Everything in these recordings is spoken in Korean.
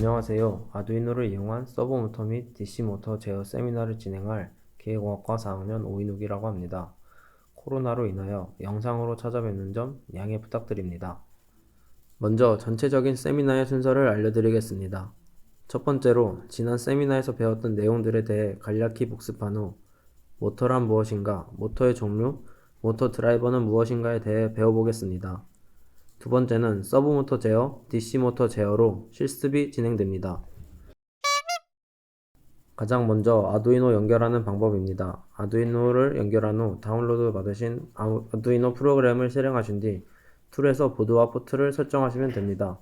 안녕하세요. 아두이노를 이용한 서버 모터 및 DC 모터 제어 세미나를 진행할 계획공학과 4학년 오인욱이라고 합니다. 코로나로 인하여 영상으로 찾아뵙는 점 양해 부탁드립니다. 먼저 전체적인 세미나의 순서를 알려드리겠습니다. 첫 번째로 지난 세미나에서 배웠던 내용들에 대해 간략히 복습한 후 모터란 무엇인가, 모터의 종류, 모터 드라이버는 무엇인가에 대해 배워보겠습니다. 두 번째는 서브 모터 제어, DC 모터 제어로 실습이 진행됩니다. 가장 먼저 아두이노 연결하는 방법입니다. 아두이노를 연결한 후 다운로드 받으신 아두이노 프로그램을 실행하신 뒤 툴에서 보드와 포트를 설정하시면 됩니다.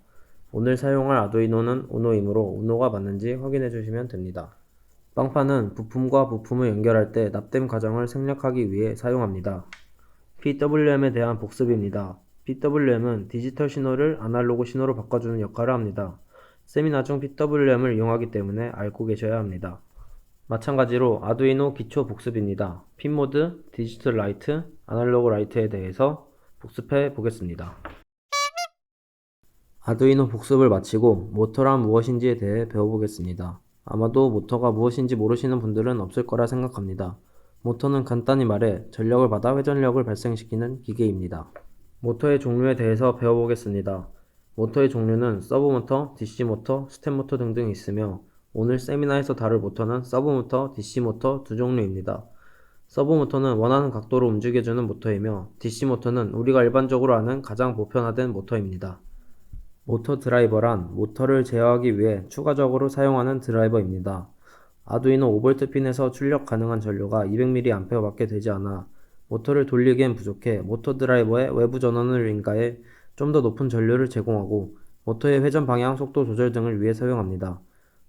오늘 사용할 아두이노는 우노이므로 우노가 맞는지 확인해 주시면 됩니다. 빵판은 부품과 부품을 연결할 때 납땜 과정을 생략하기 위해 사용합니다. PWM에 대한 복습입니다. PWM은 디지털 신호를 아날로그 신호로 바꿔주는 역할을 합니다. 세미나 중 PWM을 이용하기 때문에 알고 계셔야 합니다. 마찬가지로 아두이노 기초 복습입니다. 핀 모드, 디지털 라이트, 아날로그 라이트에 대해서 복습해 보겠습니다. 아두이노 복습을 마치고 모터란 무엇인지에 대해 배워보겠습니다. 아마도 모터가 무엇인지 모르시는 분들은 없을 거라 생각합니다. 모터는 간단히 말해 전력을 받아 회전력을 발생시키는 기계입니다. 모터의 종류에 대해서 배워보겠습니다. 모터의 종류는 서브 모터, DC 모터, 스텝 모터 등등 있으며 오늘 세미나에서 다룰 모터는 서브 모터, DC 모터 두 종류입니다. 서브 모터는 원하는 각도로 움직여주는 모터이며 DC 모터는 우리가 일반적으로 아는 가장 보편화된 모터입니다. 모터 드라이버란 모터를 제어하기 위해 추가적으로 사용하는 드라이버입니다. 아두이노 5V 핀에서 출력 가능한 전류가 200mA밖에 되지 않아 모터를 돌리기엔 부족해 모터 드라이버에 외부 전원을 인가해 좀 더 높은 전류를 제공하고 모터의 회전 방향, 속도 조절 등을 위해 사용합니다.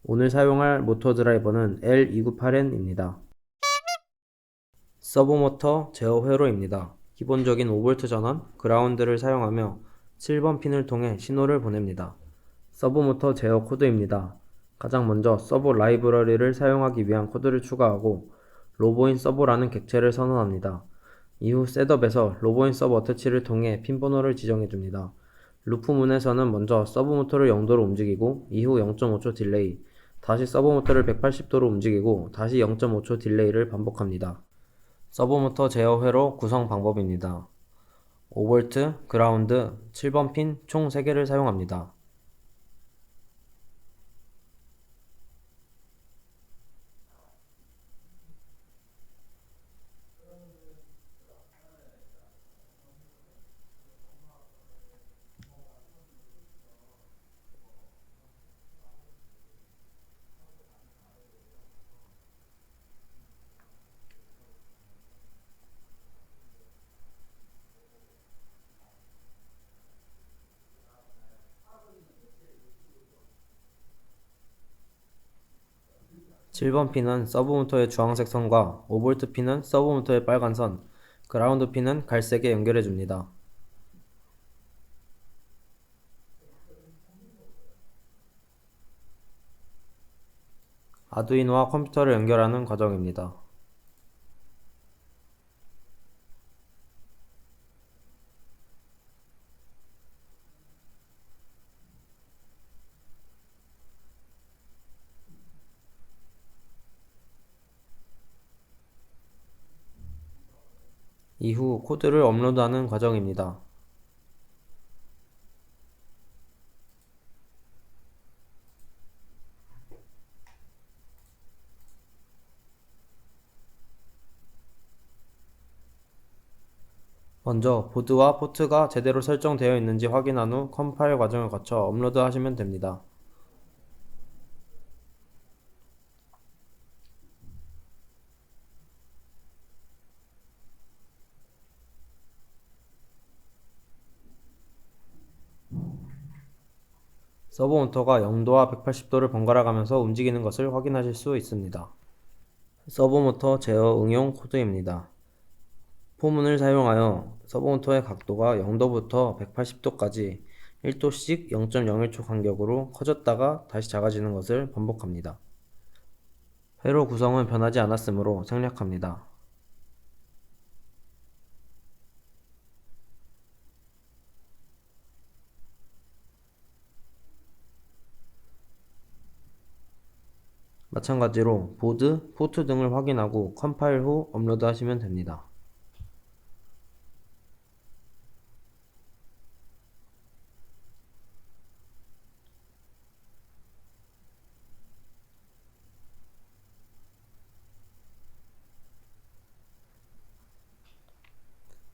오늘 사용할 모터 드라이버는 L298N입니다. 서브 모터 제어 회로입니다. 기본적인 5V 전원, 그라운드를 사용하며 7번 핀을 통해 신호를 보냅니다. 서브 모터 제어 코드입니다. 가장 먼저 서브 라이브러리를 사용하기 위한 코드를 추가하고 로보인 서버라는 객체를 선언합니다. 이후 셋업에서 로보인 서브 어태치를 통해 핀 번호를 지정해 줍니다. 루프 문에서는 먼저 서브 모터를 0도로 움직이고 이후 0.5초 딜레이, 다시 서브 모터를 180도로 움직이고 다시 0.5초 딜레이를 반복합니다. 서브 모터 제어 회로 구성 방법입니다. 5V, 그라운드, 7번 핀 총 3개를 사용합니다. 칠번 핀은 서브 모터의 주황색 선과 5V 핀은 서브 모터의 빨간 선, 그라운드 핀은 갈색에 연결해 줍니다. 아두이노와 컴퓨터를 연결하는 과정입니다. 이후 코드를 업로드하는 과정입니다. 먼저 보드와 포트가 제대로 설정되어 있는지 확인한 후 컴파일 과정을 거쳐 업로드 하시면 됩니다. 서브 모터가 0도와 180도를 번갈아 가면서 움직이는 것을 확인하실 수 있습니다. 서브 모터 제어 응용 코드입니다. 포문을 사용하여 서브 모터의 각도가 0도부터 180도까지 1도씩 0.01초 간격으로 커졌다가 다시 작아지는 것을 반복합니다. 회로 구성은 변하지 않았으므로 생략합니다. 마찬가지로 보드, 포트 등을 확인하고 컴파일 후 업로드 하시면 됩니다.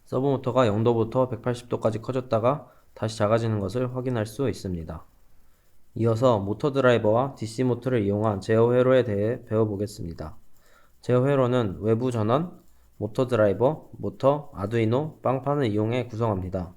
서브 모터가 0도부터 180도까지 커졌다가 다시 작아지는 것을 확인할 수 있습니다. 이어서 모터 드라이버와 DC 모터를 이용한 제어 회로에 대해 배워보겠습니다. 제어 회로는 외부 전원, 모터 드라이버, 모터, 아두이노, 빵판을 이용해 구성합니다.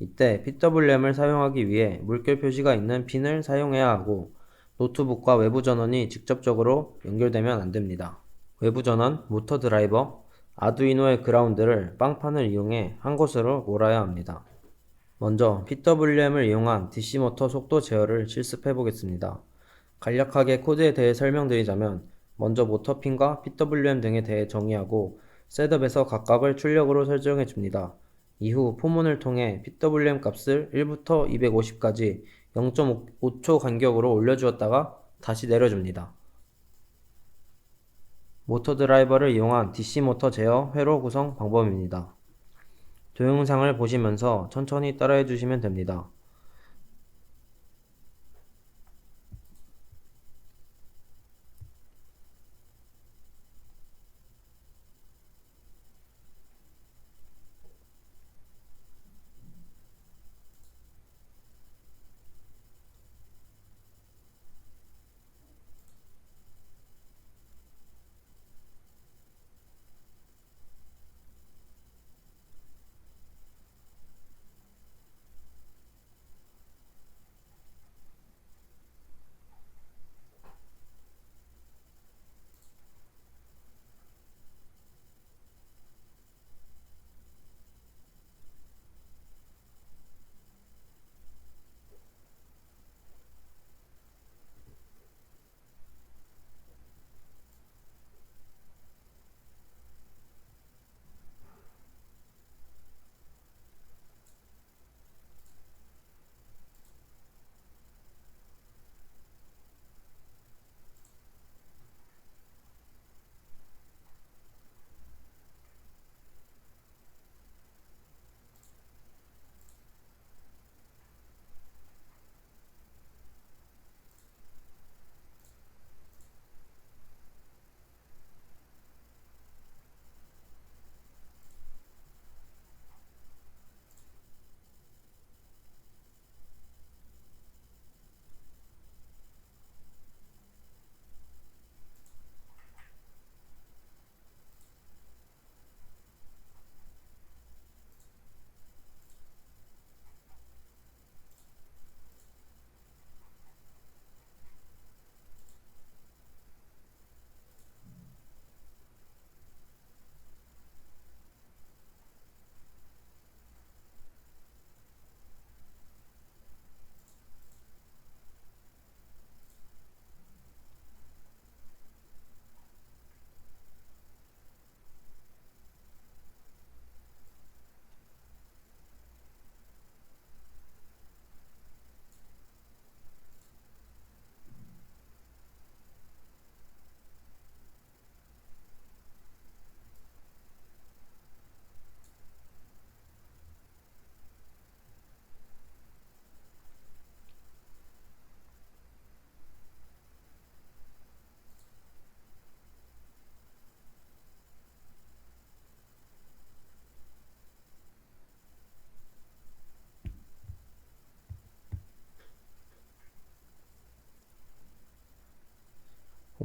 이때 PWM을 사용하기 위해 물결 표시가 있는 핀을 사용해야 하고 노트북과 외부 전원이 직접적으로 연결되면 안 됩니다. 외부 전원, 모터 드라이버, 아두이노의 그라운드를 빵판을 이용해 한 곳으로 몰아야 합니다. 먼저 PWM을 이용한 DC 모터 속도 제어를 실습해 보겠습니다. 간략하게 코드에 대해 설명드리자면 먼저 모터 핀과 PWM 등에 대해 정의하고 셋업에서 각각을 출력으로 설정해 줍니다. 이후 포문을 통해 PWM 값을 1부터 250까지 0.5초 간격으로 올려주었다가 다시 내려줍니다. 모터 드라이버를 이용한 DC 모터 제어 회로 구성 방법입니다. 동영상을 보시면서 천천히 따라해 주시면 됩니다.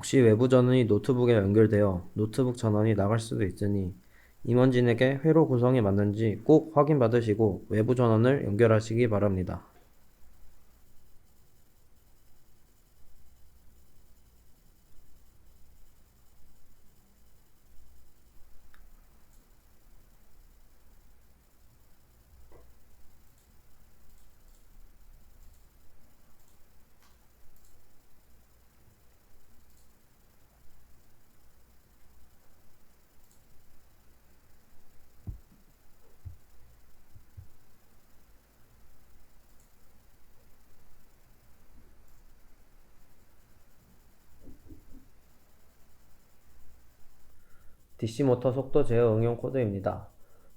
혹시 외부 전원이 노트북에 연결되어 노트북 전원이 나갈 수도 있으니 임원진에게 회로 구성이 맞는지 꼭 확인 받으시고 외부 전원을 연결하시기 바랍니다. DC 모터 속도 제어 응용 코드입니다.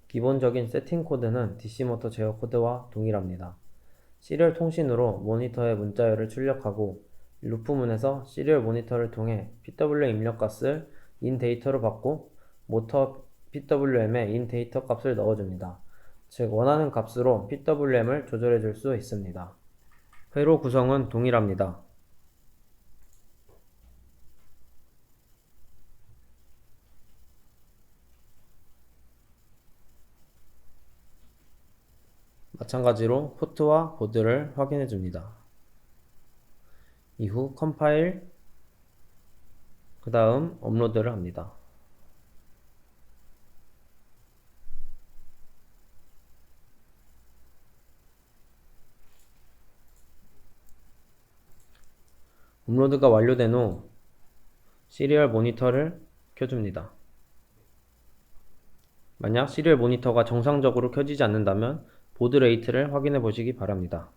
기본적인 세팅 코드는 DC 모터 제어 코드와 동일합니다. 시리얼 통신으로 모니터의 문자열을 출력하고 루프문에서 시리얼 모니터를 통해 PWM 입력 값을 인 데이터로 받고 모터 PWM에 인 데이터 값을 넣어줍니다. 즉 원하는 값으로 PWM을 조절해 줄 수 있습니다. 회로 구성은 동일합니다. 마찬가지로 포트와 보드를 확인해 줍니다. 이후 컴파일, 그 다음 업로드를 합니다. 업로드가 완료된 후 시리얼 모니터를 켜줍니다. 만약 시리얼 모니터가 정상적으로 켜지지 않는다면 보드 레이트를 확인해 보시기 바랍니다.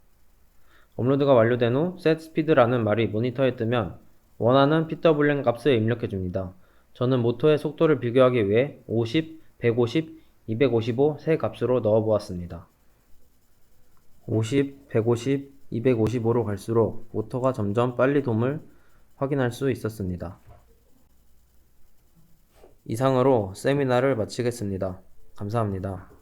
업로드가 완료된 후 set speed라는 말이 모니터에 뜨면 원하는 PWM 값을 입력해 줍니다. 저는 모터의 속도를 비교하기 위해 50, 150, 255 세 값으로 넣어 보았습니다. 50, 150, 255로 갈수록 모터가 점점 빨리 돔을 확인할 수 있었습니다. 이상으로 세미나를 마치겠습니다. 감사합니다.